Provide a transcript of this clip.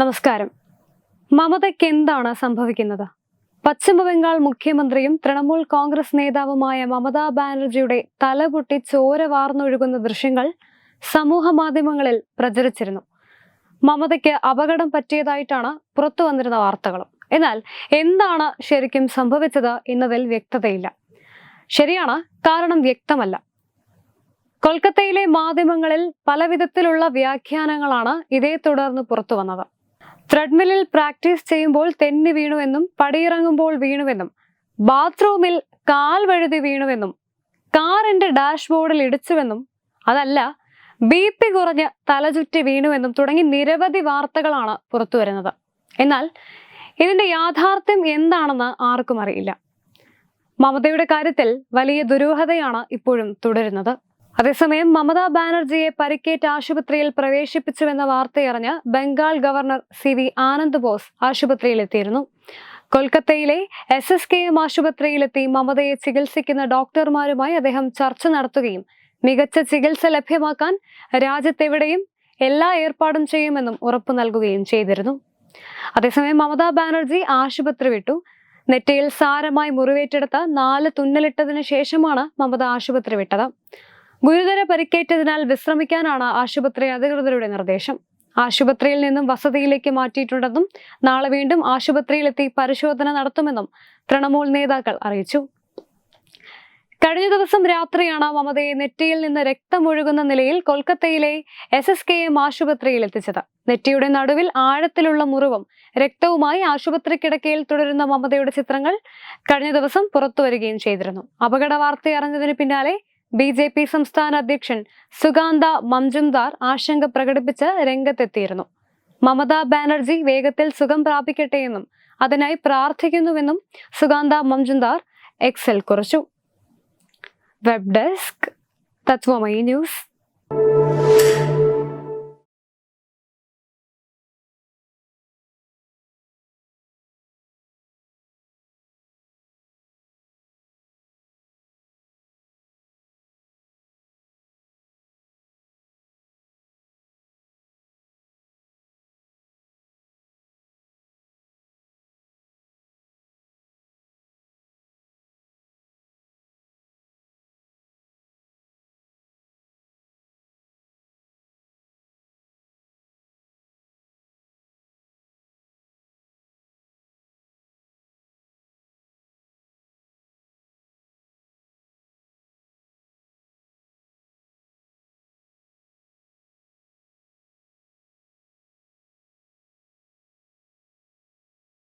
നമസ്കാരം. മമതയ്ക്ക് എന്താണ് സംഭവിക്കുന്നത്? പശ്ചിമബംഗാൾ മുഖ്യമന്ത്രിയും തൃണമൂൽ കോൺഗ്രസ് നേതാവുമായ മമതാ ബാനർജിയുടെ തലപൊട്ടി ചോര വാർന്നൊഴുകുന്ന ദൃശ്യങ്ങൾ സമൂഹ മാധ്യമങ്ങളിൽ പ്രചരിച്ചിരുന്നു. മമതയ്ക്ക് അപകടം പറ്റിയതായിട്ടാണ് പുറത്തു വന്നിരുന്ന വാർത്തകളും. എന്നാൽ എന്താണ് ശരിക്കും സംഭവിച്ചത് എന്നതിൽ വ്യക്തതയില്ല. ശരിയാണ് കാരണം വ്യക്തമല്ല. കൊൽക്കത്തയിലെ മാധ്യമങ്ങളിൽ പല വിധത്തിലുള്ള വ്യാഖ്യാനങ്ങളാണ് ഇതേ തുടർന്ന് പുറത്തു വന്നത്. ത്രെഡ്മില്ലിൽ പ്രാക്ടീസ് ചെയ്യുമ്പോൾ തെന്നി വീണുവെന്നും പടിയിറങ്ങുമ്പോൾ വീണുവെന്നും ബാത്റൂമിൽ കാൽ വഴുതി വീണുവെന്നും കാറിന്റെ ഡാഷ്ബോർഡിൽ ഇടിച്ചുവെന്നും അതല്ല ബി പി കുറഞ്ഞ് തലചുറ്റി വീണുവെന്നും തുടങ്ങി നിരവധി വാർത്തകളാണ് പുറത്തു വരുന്നത്. എന്നാൽ ഇതിന്റെ യാഥാർത്ഥ്യം എന്താണെന്ന് ആർക്കും അറിയില്ല. മമതയുടെ കാര്യത്തിൽ വലിയ ദുരൂഹതയാണ് ഇപ്പോഴും തുടരുന്നത്. അതേസമയം മമതാ ബാനർജിയെ പരിക്കേറ്റ് ആശുപത്രിയിൽ പ്രവേശിപ്പിച്ചുവെന്ന വാർത്തയറിഞ്ഞ് Bengal governor C V Anand Bose ആശുപത്രിയിലെത്തിയിരുന്നു. കൊൽക്കത്തയിലെ എസ് എസ് കെ എം ആശുപത്രിയിലെത്തി മമതയെ ചികിത്സിക്കുന്ന ഡോക്ടർമാരുമായി അദ്ദേഹം ചർച്ച നടത്തുകയും മികച്ച ചികിത്സ ലഭ്യമാക്കാൻ രാജ്യത്തെവിടെയും എല്ലാ ഏർപ്പാടും ചെയ്യുമെന്നും ഉറപ്പു നൽകുകയും ചെയ്തിരുന്നു. അതേസമയം മമതാ ബാനർജി ആശുപത്രി വിട്ടു. നെറ്റിയിൽ സാരമായി മുറിവേറ്റെടുത്ത നാല് തുന്നലിട്ടതിനു ശേഷമാണ് മമത ആശുപത്രി വിട്ടത്. ഗുരുതര പരിക്കേറ്റതിനാൽ വിശ്രമിക്കാനാണ് ആശുപത്രി അധികൃതരുടെ നിർദ്ദേശം. ആശുപത്രിയിൽ നിന്നും വസതിയിലേക്ക് മാറ്റിയിട്ടുണ്ടെന്നും നാളെ വീണ്ടും ആശുപത്രിയിലെത്തി പരിശോധന നടത്തുമെന്നും തൃണമൂൽ നേതാക്കൾ അറിയിച്ചു. കഴിഞ്ഞ ദിവസം രാത്രിയാണ് മമതയെ നെറ്റിയിൽ നിന്ന് രക്തമൊഴുകുന്ന നിലയിൽ കൊൽക്കത്തയിലെ എസ് എസ് കെ എം ആശുപത്രിയിൽ എത്തിച്ചത് നെറ്റിയുടെ നടുവിൽ ആഴത്തിലുള്ള മുറിവും രക്തവുമായി ആശുപത്രി കിടക്കയിൽ തുടരുന്ന മമതയുടെ ചിത്രങ്ങൾ കഴിഞ്ഞ ദിവസം പുറത്തുവരികയും ചെയ്തിരുന്നു. അപകട വാർത്ത അറിഞ്ഞതിന് പിന്നാലെ ബി ജെ പി സംസ്ഥാന അധ്യക്ഷൻ സുഗാന്ത മംജുംദാർ ആശങ്ക പ്രകടിപ്പിച്ച് രംഗത്തെത്തിയിരുന്നു. മമതാ ബാനർജി വേഗത്തിൽ സുഖം പ്രാപിക്കട്ടെയെന്നും അതിനായി പ്രാർത്ഥിക്കുന്നുവെന്നും സുഗാന്ത മംജുംദാർ എക്സൽ കുറിച്ചു. Web desk Tattvamayi news.